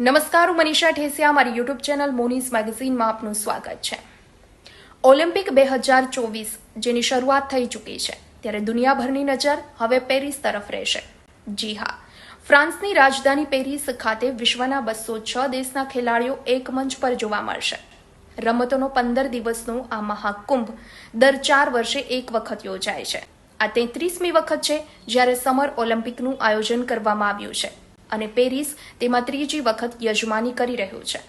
નમસ્કાર, હું મનીષા ઠેસિયા મારી યુટ્યુબ ચેનલ મોનીઝ મેગઝીનમાં આપનું સ્વાગત છે. ઓલિમ્પિક બે હજાર ચોવીસ જેની શરૂઆત થઈ ચૂકી છે. ત્યારે દુનિયાભરની નજર હવે પેરિસ તરફ રહેશે. જી હા, ફ્રાન્સની રાજધાની પેરિસ ખાતે વિશ્વના બસો છ દેશના ખેલાડીઓ એક મંચ પર જોવા મળશે. રમતોનો પંદર દિવસનો આ મહાકુંભ દર ચાર વર્ષે એક વખત યોજાય છે. આ તેત્રીસમી વખત છે જ્યારે સમર ઓલિમ્પિકનું આયોજન કરવામાં આવ્યું છે. અને પેરિસ તેમાં ત્રીજી વખત યજમાની કરી રહ્યું છે.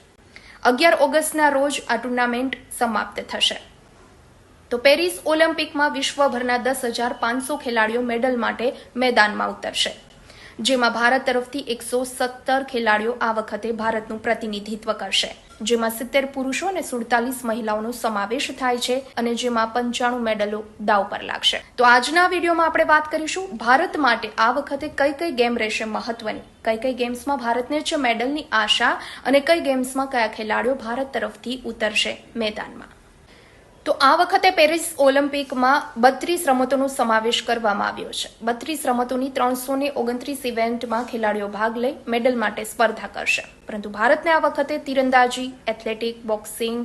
અગિયાર ઓગસ્ટના રોજ આ ટુર્નામેન્ટ સમાપ્ત થશે. તો પેરિસ ઓલિમ્પિકમાં વિશ્વભરના દસ હજાર પાંચસો ખેલાડીઓ મેડલ માટે મેદાનમાં ઉતરશે. જેમાં ભારત તરફથી એકસો સત્તર ખેલાડીઓ આ વખતે ભારતનું પ્રતિનિધિત્વ કરશે. જેમાં સિત્તેર પુરુષો અને સુડતાલીસ મહિલાઓનો સમાવેશ થાય છે અને જેમાં પંચાણું મેડલો દાવ પર લાગશે. તો આજના વિડીયોમાં આપણે વાત કરીશું ભારત માટે આ વખતે કઈ કઈ ગેમ રહેશે મહત્વની? કઈ કઈ ગેમ્સમાં ભારતને છે મેડલની આશા અને કઈ ગેમ્સમાં કયા ખેલાડીઓ ભારત તરફથી ઉતરશે મેદાનમાં? તો આ વખતે પેરિસ ઓલિમ્પિકમાં બત્રીસ રમતોનો સમાવેશ કરવામાં આવ્યો છે. બત્રીસ રમતોની ત્રણસો ને ઓગણત્રીસ ઇવેન્ટમાં ખેલાડીઓ ભાગ લઈ મેડલ માટે સ્પર્ધા કરશે. પરંતુ ભારતને આ વખતે તીરંદાજી, એથ્લેટિક, બોક્સિંગ,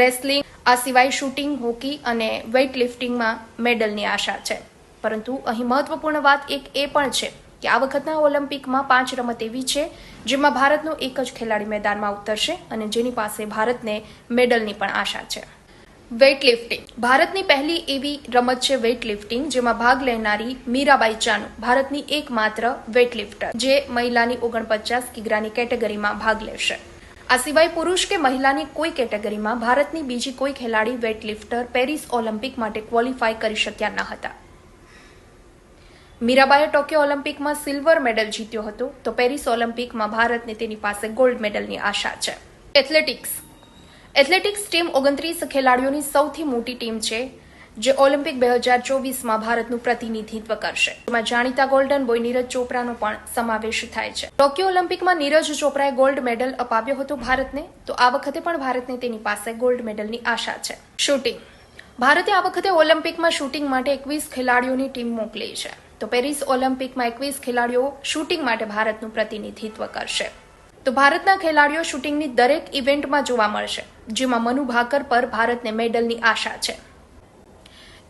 રેસલિંગ, આ સિવાય શૂટિંગ, હોકી અને વેઇટ લિફ્ટિંગમાં મેડલની આશા છે. પરંતુ અહીં મહત્વપૂર્ણ વાત એક એ પણ છે કે આ વખતના ઓલિમ્પિકમાં પાંચ રમત એવી છે જેમાં ભારતનો એક જ ખેલાડી મેદાનમાં ઉતરશે અને જેની પાસે ભારતને મેડલની પણ આશા છે. વેઇટ લિફ્ટિંગ ભારતની પહેલી એવી રમત છે વેઇટ લિફ્ટિંગ જેમાં ભાગ લેનારી મીરાબાઈ ચાનુ, ભારતની એકમાત્ર વેઇટ લિફ્ટર જે મહિલાની ઓગણપચાસ કિગ્રાની કેટેગરીમાં ભાગ લેશે. આ સિવાય પુરુષ કે મહિલાની કોઈ કેટેગરીમાં ભારતની બીજી કોઈ ખેલાડી વેઇટ લિફ્ટર પેરિસ ઓલિમ્પિક માટે ક્વોલિફાય કરી શક્યા ન હતા. મીરાબાઈએ ટોક્યો ઓલિમ્પિકમાં સિલ્વર મેડલ જીત્યો હતો, તો પેરિસ ઓલિમ્પિકમાં ભારતને તેની પાસે ગોલ્ડ મેડલની આશા છે. એથ્લેટિક્સ એથ્લેટિક્સ ટીમ ઓગણત્રીસ ખેલાડીઓની સૌથી મોટી ટીમ છે, જે ઓલિમ્પિક બે હજાર ચોવીસમાં ભારતનું પ્રતિનિધિત્વ કરશે. જેમાં જાણીતા ગોલ્ડન બોય નીરજ ચોપરાનો પણ સમાવેશ થાય છે. ટોક્યો ઓલિમ્પિકમાં નીરજ ચોપરાએ ગોલ્ડ મેડલ અપાવ્યો હતો ભારતને, તો આ વખતે પણ ભારતને તેની પાસે ગોલ્ડ મેડલની આશા છે. શૂટિંગ ભારતે આ વખતે ઓલિમ્પિકમાં શૂટિંગ માટે એકવીસ ખેલાડીઓની ટીમ મોકલી છે. તો પેરિસ ઓલિમ્પિકમાં એકવીસ ખેલાડીઓ શૂટિંગ માટે ભારતનું પ્રતિનિધિત્વ કરશે. તો ભારતના ખેલાડીઓ શૂટિંગની દરેક ઇવેન્ટમાં જોવા મળશે, જેમાં મનુ ભાકર પર ભારતને મેડલની આશા છે.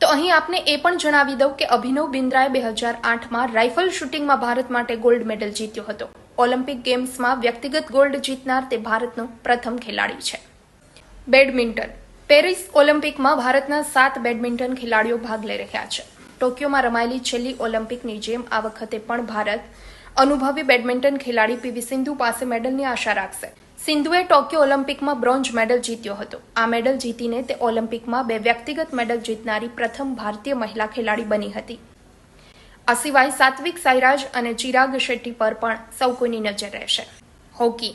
તો અહીં આપને એ પણ જણાવી દઉં કે અભિનવ બિન્દ્રાએ બે હજાર આઠમાં રાઇફલ શૂટિંગમાં ભારત માટે ગોલ્ડ મેડલ જીત્યો હતો. ઓલિમ્પિક ગેમ્સમાં વ્યક્તિગત ગોલ્ડ જીતનાર તે ભારતનો પ્રથમ ખેલાડી છે. બેડમિન્ટન. પેરિસ ઓલિમ્પિકમાં ભારતના સાત બેડમિન્ટન ખેલાડીઓ ભાગ લઈ રહ્યા છે. ટોક્યોમાં રમાયેલી છેલ્લી ઓલિમ્પિકની જેમ આ વખતે પણ ભારત અનુભવી બેડમિન્ટન ખેલાડી પીવી સિંધુ પાસે મેડલની આશા રાખશે. સિંધુએ ટોક્યો ઓલિમ્પિકમાં બ્રોન્ઝ મેડલ જીત્યો હતો. આ મેડલ જીતીને તે ઓલિમ્પિકમાં બે વ્યક્તિગત મેડલ જીતનારી પ્રથમ ભારતીય મહિલા ખેલાડી બની હતી. આ સિવાય સાત્વિક સાઈરાજ અને ચિરાગ શેટ્ટી પર પણ સૌ કોઈની નજર રહેશે. હોકી.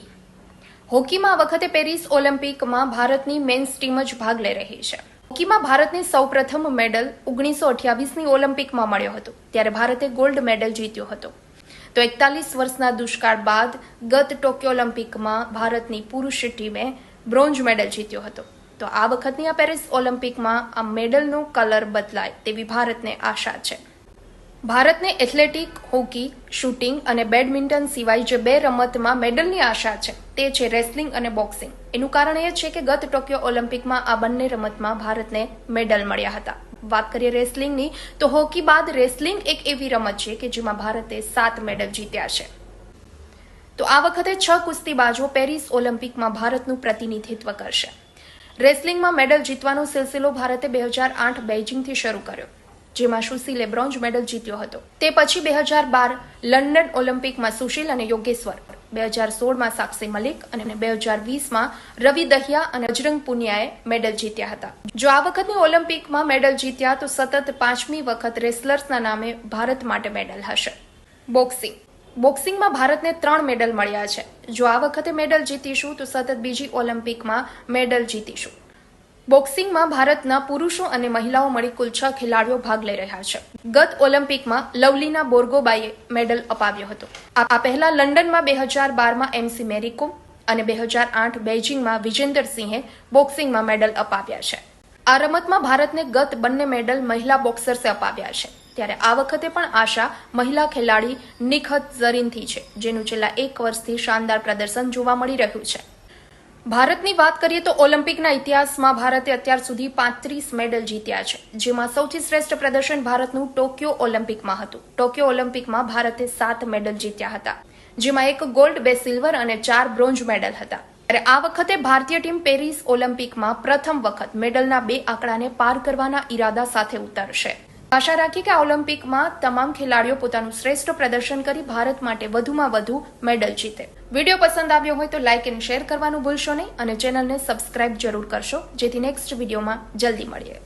હોકીમાં આ વખતે પેરિસ ઓલિમ્પિકમાં ભારતની મેન્સ ટીમ જ ભાગ લઈ રહી છે. હોકીમાં ભારતને સૌપ્રથમ મેડલ ઓગણીસો અઠ્યાવીસની ઓલિમ્પિકમાં મળ્યો હતો. ત્યારે ભારતે ગોલ્ડ મેડલ જીત્યો હતો. તો એકતાલીસ વર્ષના દુષ્કાળ બાદ ગત ટોક્યો ઓલિમ્પિકમાં ભારતની પુરુષ ટીમે બ્રોન્ઝ મેડલ જીત્યો હતો. તો આ વખતની આ પેરિસ ઓલિમ્પિકમાં આ મેડલનો કલર બદલાય તેવી ભારતને આશા છે. ભારતને એથ્લેટિક, હોકી, શૂટિંગ અને બેડમિન્ટન સિવાય જે બે રમતમાં મેડલની આશા છે તે છે રેસલિંગ અને બોક્સિંગ. એનું કારણ એ છે કે ગત ટોક્યો ઓલિમ્પિકમાં આ બંને રમતમાં ભારતને મેડલ મળ્યા હતા. વાત કરીએ રેસલિંગની, તો હોકી બાદ રેસલિંગ એક એવી રમત છે કે જેમાં ભારતે સાત મેડલ જીત્યા છે. તો આ વખતે છ કુસ્તીબાજો પેરિસ ઓલિમ્પિકમાં ભારતનું પ્રતિનિધિત્વ કરશે. રેસલિંગમાં મેડલ જીતવાનો સિલસિલો ભારતે બે હજાર આઠ બેઇજિંગથી શરૂ કર્યો, જેમાં સુશીલે બ્રોન્ઝ મેડલ જીત્યો હતો. તે પછી બે હજાર બાર લંડન ઓલિમ્પિકમાં સુશીલ અને યોગેશ્વર બે હજાર સોળમાં સાક્ષી મલિક અને બે હજાર વીસમાં રવિ દહિયા અને બજરંગ પુનિયાએ મેડલ જીત્યા હતા. જો આ વખતની ઓલિમ્પિકમાં મેડલ જીત્યા તો સતત પાંચમી વખત રેસલર્સના નામે ભારત માટે મેડલ હશે. બોક્સિંગ. બોક્સિંગમાં ભારતને ત્રણ મેડલ મળ્યા છે. જો આ વખતે મેડલ જીતીશું તો સતત બીજી ઓલિમ્પિકમાં મેડલ જીતીશું. બોક્સિંગમાં ભારતના પુરુષો અને મહિલાઓ મળી કુલ છ ખેલાડીઓ ભાગ લઈ રહ્યા છે. ગત ઓલિમ્પિકમાં લવલીના બોર્ગોબાઈએ મેડલ અપાવ્યો હતો. આ પહેલા લંડનમાં બે હજાર બારમાં એમસી મેરીકોમ અને બે હજાર આઠ બેઇજિંગમાં વિજેન્દર સિંહે બોક્સિંગમાં મેડલ અપાવ્યા છે. આ રમતમાં ભારતને ગત બંને મેડલ મહિલા બોક્સર્સે અપાવ્યા છે. ત્યારે આ વખતે પણ આશા મહિલા ખેલાડી નિખત ઝરીનથી છે, જેનું છેલ્લા એક વર્ષથી શાનદાર પ્રદર્શન જોવા મળી રહ્યું છે. ભારતની વાત કરીએ તો ઓલિમ્પિકના ઇતિહાસમાં ભારતે અત્યાર સુધી પાંત્રીસ મેડલ જીત્યા છે, જેમાં સૌથી શ્રેષ્ઠ પ્રદર્શન ભારતનું ટોક્યો ઓલિમ્પિકમાં હતું. ટોક્યો ઓલિમ્પિકમાં ભારતે સાત મેડલ જીત્યા હતા, જેમાં એક ગોલ્ડ, બે સિલ્વર અને ચાર બ્રોન્ઝ મેડલ હતા. ત્યારે આ વખતે ભારતીય ટીમ પેરિસ ઓલિમ્પિકમાં પ્રથમ વખત મેડલના બે આંકડાને પાર કરવાના ઈરાદા સાથે ઉતરશે. આશા રાખી કે આ ઓલિમ્પિકમાં તમામ ખેલાડીઓ પોતાનું શ્રેષ્ઠ પ્રદર્શન કરી ભારત માટે વધુમાં વધુ મેડલ જીતે. વીડિયો પસંદ આવ્યો હોય તો લાઇક એન્ડ શેર કરવાનું ભૂલશો નહીં અને ચેનલને સબસ્ક્રાઇબ જરૂર કરશો. જેથી નેક્સ્ટ વિડીયોમાં જલ્દી મળીએ.